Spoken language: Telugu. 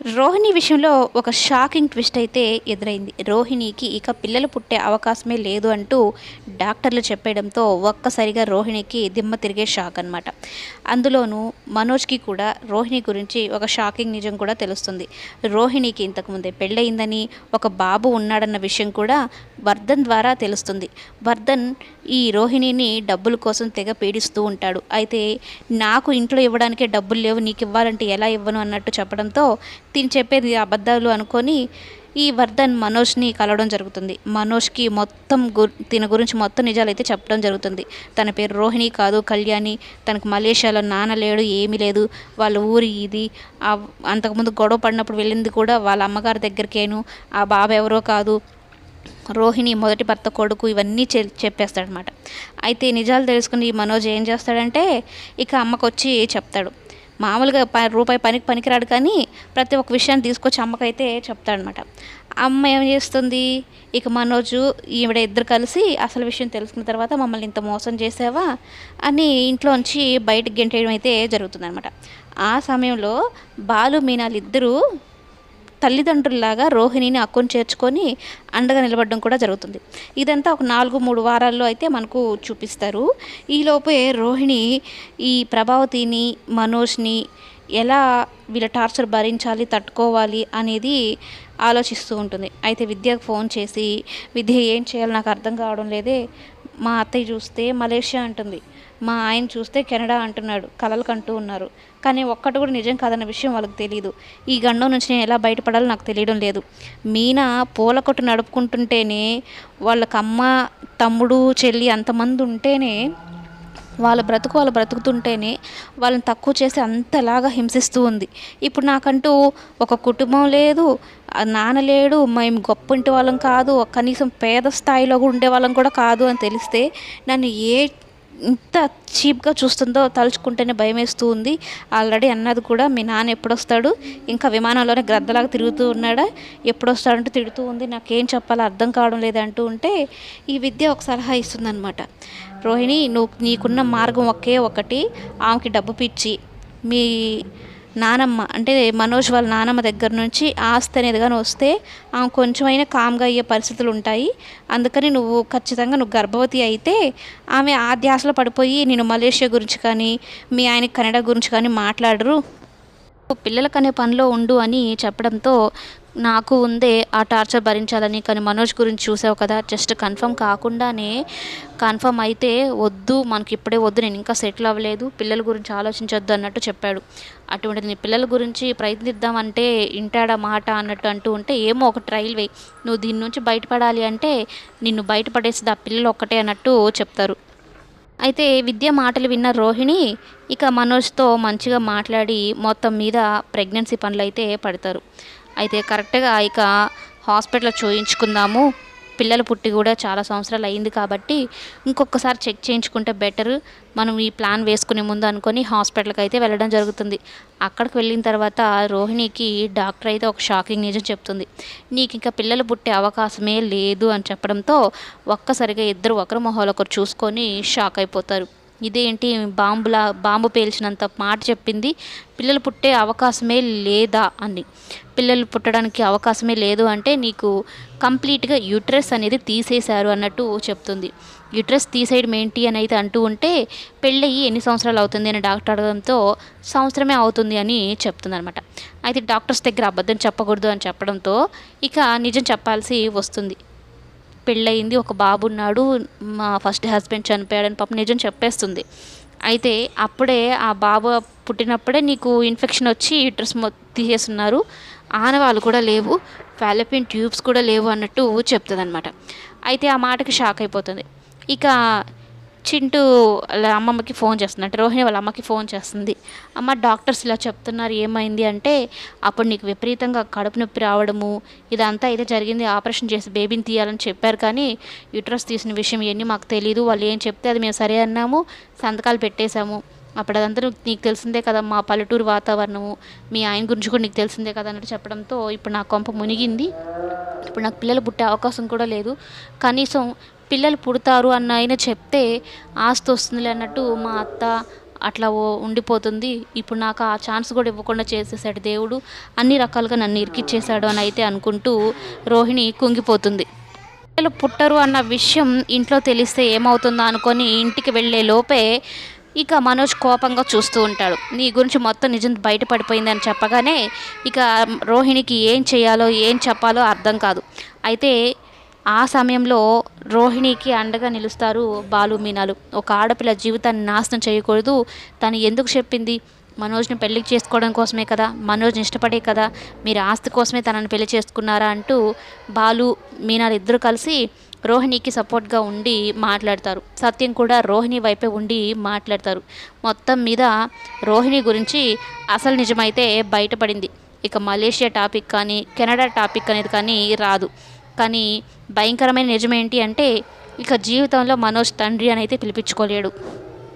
రోహిణి విషయంలో ఒక షాకింగ్ ట్విస్ట్ అయితే ఎదురైంది. రోహిణికి ఇక పిల్లలు పుట్టే అవకాశమే లేదు అంటూ డాక్టర్లు చెప్పేయడంతో ఒక్కసారిగా రోహిణికి దిమ్మ తిరిగే షాక్ అనమాట అందులోనూ మనోజ్కి కూడా రోహిణి గురించి ఒక షాకింగ్ నిజం కూడా తెలుస్తుంది. రోహిణికి ఇంతకుముందే పెళ్ళయిందని ఒక బాబు ఉన్నాడన్న విషయం కూడా వర్ధన్ ద్వారా తెలుస్తుంది. వర్ధన్ ఈ రోహిణిని డబ్బుల కోసం తెగ పీడిస్తూ ఉంటాడు. అయితే నాకు ఇంట్లో ఇవ్వడానికే డబ్బులు లేవు నీకు ఇవ్వాలంటే ఎలా ఇవ్వను? అన్నట్టు చెప్పడంతో తిని చెప్పేది అబద్ధాలు అనుకొని ఈ వర్ధన్ మనోజ్ని కలవడం జరుగుతుంది. మనోజ్కి మొత్తం గు తిన గురించి మొత్తం నిజాలు అయితే చెప్పడం జరుగుతుంది. తన పేరు రోహిణి కాదు కళ్యాణి. తనకు మలేషియాలో నాన్న లేడు ఏమీ లేదు. వాళ్ళ ఊరి ఇది. అంతకుముందు గొడవ పడినప్పుడు వెళ్ళింది కూడా వాళ్ళ అమ్మగారి దగ్గరికేను. ఆ బాబు ఎవరో కాదు. రోహిణి మొదటి భర్త కొడుకు ఇవన్నీ చె చెప్పేస్తాడనమాట అయితే నిజాలు తెలుసుకుని ఈ మనోజ్ ఏం చేస్తాడంటే ఇక అమ్మకు వచ్చి చెప్తాడు. మామూలుగా ప రూపాయి పనికి పనికిరాడు కానీ ప్రతి ఒక్క విషయాన్ని తీసుకొచ్చి అమ్మకైతే చెప్తాడనమాట. అమ్మ ఏం చేస్తుంది? ఇక మనోజు ఈవిడ ఇద్దరు కలిసి అసలు విషయం తెలుసుకున్న తర్వాత మమ్మల్ని ఇంత మోసం చేసావా? అని ఇంట్లోంచి బయటకు గెంటేయడం అయితే జరుగుతుందనమాట. ఆ సమయంలో బాలు మీనాలు ఇద్దరూ తల్లిదండ్రుల్లాగా రోహిణిని అక్కుని చేర్చుకొని అండగా నిలబడడం కూడా జరుగుతుంది. ఇదంతా ఒక నాలుగు మూడు వారాల్లో అయితే మనకు చూపిస్తారు. ఈలోపే రోహిణి ఈ ప్రభావతిని మనోజ్ని ఎలా వీళ్ళ టార్చర్ భరించాలి తట్టుకోవాలి అనేది ఆలోచిస్తూ ఉంటుంది. అయితే విద్యకు ఫోన్ చేసి విద్య ఏం చేయాలో నాకు అర్థం కావడం లేదే మా అత్తయ్య చూస్తే మలేషియా అంటుంది. మా ఆయన చూస్తే కెనడా అంటున్నాడు కలలు కంటూ ఉన్నారు. కానీ ఒక్కటి కూడా నిజం కాదన్న విషయం వాళ్ళకి తెలియదు ఈ గండం నుంచి నేను ఎలా బయటపడాలో నాకు తెలియడం లేదు. మీనా పూల కొట్టు నడుపుకుంటుంటేనే వాళ్ళకి అమ్మ తమ్ముడు చెల్లి అంతమంది ఉంటేనే వాళ్ళ బ్రతుకు వాళ్ళు బ్రతుకుతుంటేనే వాళ్ళని తక్కువ చేసి అంతలాగా హింసిస్తూ ఉంది. ఇప్పుడు నాకంటూ ఒక కుటుంబం లేదు నాన్న లేడు మేము గొప్ప ఇంటి వాళ్ళం కాదు కనీసం పేద స్థాయిలో కూడా ఉండే వాళ్ళం కూడా కాదు అని తెలిస్తే నన్ను ఏ ఇంత చీప్గా చూస్తుందో తలుచుకుంటేనే భయం వేస్తూ ఉంది. ఆల్రెడీ అన్నది కూడా మీ నాన్న ఎప్పుడొస్తాడు? ఇంకా విమానంలోనే గ్రద్దలాగా తిరుగుతూ ఉన్నాడా? ఎప్పుడొస్తాడు వస్తాడంటూ తిడుతూ ఉంది. నాకేం చెప్పాలో అర్థం కావడం లేదంటూ ఉంటే ఈ విద్య ఒక సలహా ఇస్తుందన్నమాట. రోహిణి నువ్వు నీకున్న మార్గం ఒకే ఒకటి ఆమెకి డబ్బు పిచ్చి. మీ నానమ్మ అంటే మనోజ్ వాళ్ళ నానమ్మ దగ్గర నుంచి ఆస్తి అనేది కానీ వస్తే ఆమె కొంచెమైనా కామ్గా అయ్యే పరిస్థితులు ఉంటాయి. అందుకని నువ్వు ఖచ్చితంగా నువ్వు గర్భవతి అయితే ఆమె ఆ ధ్యాసలో పడిపోయి నేను మలేషియా గురించి కానీ మీ ఆయన కన్నడ గురించి కానీ మాట్లాడరు. పిల్లలకనే పనిలో ఉండు అని చెప్పడంతో నాకు ఉందే ఆ టార్చర్ భరించాలని. కానీ మనోజ్ గురించి చూసావు కదా జస్ట్ కన్ఫర్మ్ కాకుండానే కన్ఫర్మ్ అయితే వద్దు మనకి ఇప్పుడే వద్దు నేను ఇంకా సెటిల్ అవ్వలేదు పిల్లల గురించి ఆలోచించొద్దు అన్నట్టు చెప్పాడు. అటువంటిది నీ పిల్లల గురించి ప్రయత్నిద్దామంటే ఇంటాడా మాట అన్నట్టు అంటూ ఉంటే ఏమో ఒక ట్రైల్ వే. నువ్వు దీని నుంచి బయటపడాలి అంటే నిన్ను బయటపడేసింది ఆ పిల్లలు ఒక్కటే అన్నట్టు చెప్తారు. అయితే విద్య మాటలు విన్న రోహిణి ఇక మనోజ్తో మంచిగా మాట్లాడి మొత్తం మీద ప్రెగ్నెన్సీ పనులు అయితే పడతారు. అయితే కరెక్ట్గా ఇక హాస్పిటల్లో చూయించుకుందాము. పిల్లలు పుట్టి కూడా చాలా సంవత్సరాలు అయింది కాబట్టి ఇంకొకసారి చెక్ చేయించుకుంటే బెటర్. మనం ఈ ప్లాన్ వేసుకునే ముందు అనుకొని హాస్పిటల్కి అయితే వెళ్ళడం జరుగుతుంది. అక్కడికి వెళ్ళిన తర్వాత రోహిణికి డాక్టర్ అయితే ఒక షాకింగ్ నిజం చెప్తుంది. నీకు ఇంకా పిల్లలు పుట్టే అవకాశమే లేదు అని చెప్పడంతో ఒక్కసారిగా ఇద్దరు ఒకరి మొహాలు ఒకరు చూసుకొని షాక్ అయిపోతారు. ఇదేంటి? బాంబులా బాంబు పేల్చినంత మాట చెప్పింది. పిల్లలు పుట్టే అవకాశమే లేదా? అని పిల్లలు పుట్టడానికి అవకాశమే లేదు అంటే నీకు కంప్లీట్గా యూట్రస్ అనేది తీసేశారు అన్నట్టు చెప్తుంది. యూట్రస్ తీసేయడం ఏంటి అని అయితే అంటూ ఉంటే పెళ్ళయి ఎన్ని సంవత్సరాలు అవుతుంది అని డాక్టర్ అడగడంతో సంవత్సరమే అవుతుంది అని చెప్తుంది అనమాట అయితే డాక్టర్స్ దగ్గర అబద్ధం చెప్పకూడదు అని చెప్పడంతో ఇక నిజం చెప్పాల్సి వస్తుంది. పెళ్ళయింది ఒక బాబు ఉన్నాడు మా ఫస్ట్ హస్బెండ్ చనిపోయాడని పాప నిజం చెప్పేస్తుంది. అయితే అప్పుడే ఆ బాబు పుట్టినప్పుడే నీకు ఇన్ఫెక్షన్ వచ్చి యూట్రస్ తీసేస్తున్నారు. ఆనవాళ్ళు కూడా లేవు ఫాలపిన్ ట్యూబ్స్ కూడా లేవు అన్నట్టు చెప్తుంది అనమాట అయితే ఆ మాటకి షాక్ అయిపోతుంది. ఇక చింటూ వాళ్ళ అమ్మమ్మకి ఫోన్ చేస్తున్నట్టు రోహిణి వాళ్ళ అమ్మకి ఫోన్ చేస్తుంది. అమ్మ డాక్టర్స్ ఇలా చెప్తున్నారు ఏమైంది అంటే అప్పుడు నీకు విపరీతంగా కడుపు నొప్పి రావడము ఇదంతా అయితే జరిగింది ఆపరేషన్ చేసి బేబీని తీయాలని చెప్పారు కానీ యూట్రస్ తీసిన విషయం ఇవన్నీ మాకు తెలియదు వాళ్ళు ఏం చెప్తే అది మేము సరే అన్నాము సంతకాలు పెట్టేశాము. అప్పుడు అదంతా నీకు తెలిసిందే కదా మా పల్లెటూరు వాతావరణము మీ ఆయన గురించి కూడా నీకు తెలిసిందే కదా అన్నట్టు చెప్పడంతో ఇప్పుడు నా కొంప మునిగింది. ఇప్పుడు నాకు పిల్లలు పుట్టే అవకాశం కూడా లేదు. కనీసం పిల్లలు పుడతారు అన్న ఆయన చెప్తే ఆస్తి వస్తుందిలే అన్నట్టు మా అత్త అట్లా ఓ ఉండిపోతుంది. ఇప్పుడు నాకు ఆ ఛాన్స్ కూడా ఇవ్వకుండా చేసేసాడు దేవుడు. అన్ని రకాలుగా నన్ను ఇరికిచ్చేశాడు అని అయితే అనుకుంటూ రోహిణి కుంగిపోతుంది. పిల్లలు పుట్టరు అన్న విషయం ఇంట్లో తెలిస్తే ఏమవుతుందో అనుకొని ఇంటికి వెళ్ళే లోపే ఇక మనోజ్ కోపంగా చూస్తూ ఉంటాడు. నీ గురించి మొత్తం నిజం బయటపడిపోయింది అని చెప్పగానే ఇక రోహిణికి ఏం చేయాలో ఏం చెప్పాలో అర్థం కాదు. అయితే ఆ సమయంలో రోహిణికి అండగా నిలుస్తారు బాలు మీనాలు. ఒక ఆడపిల్ల జీవితాన్ని నాశనం చేయకూడదు. తను ఎందుకు చెప్పింది? మనోజ్ని పెళ్ళి చేసుకోవడం కోసమే కదా? మనోజ్ని ఇష్టపడే కదా? మీరు ఆస్తి కోసమే తనని పెళ్ళి చేసుకున్నారా అంటూ బాలు మీనాలు ఇద్దరు కలిసి రోహిణికి సపోర్ట్గా ఉండి మాట్లాడతారు. సత్యం కూడా రోహిణి వైపే ఉండి మాట్లాడతారు. మొత్తం మీద రోహిణి గురించి అసలు నిజమైతే బయటపడింది. ఇక మలేషియా టాపిక్ కానీ కెనడా టాపిక్ అనేది కానీ రాదు. కానీ భయంకరమైన నిజమేంటి అంటే ఇక జీవితంలో మనోజ్ తండ్రి అని అయితే పిలిపించుకోలేడు.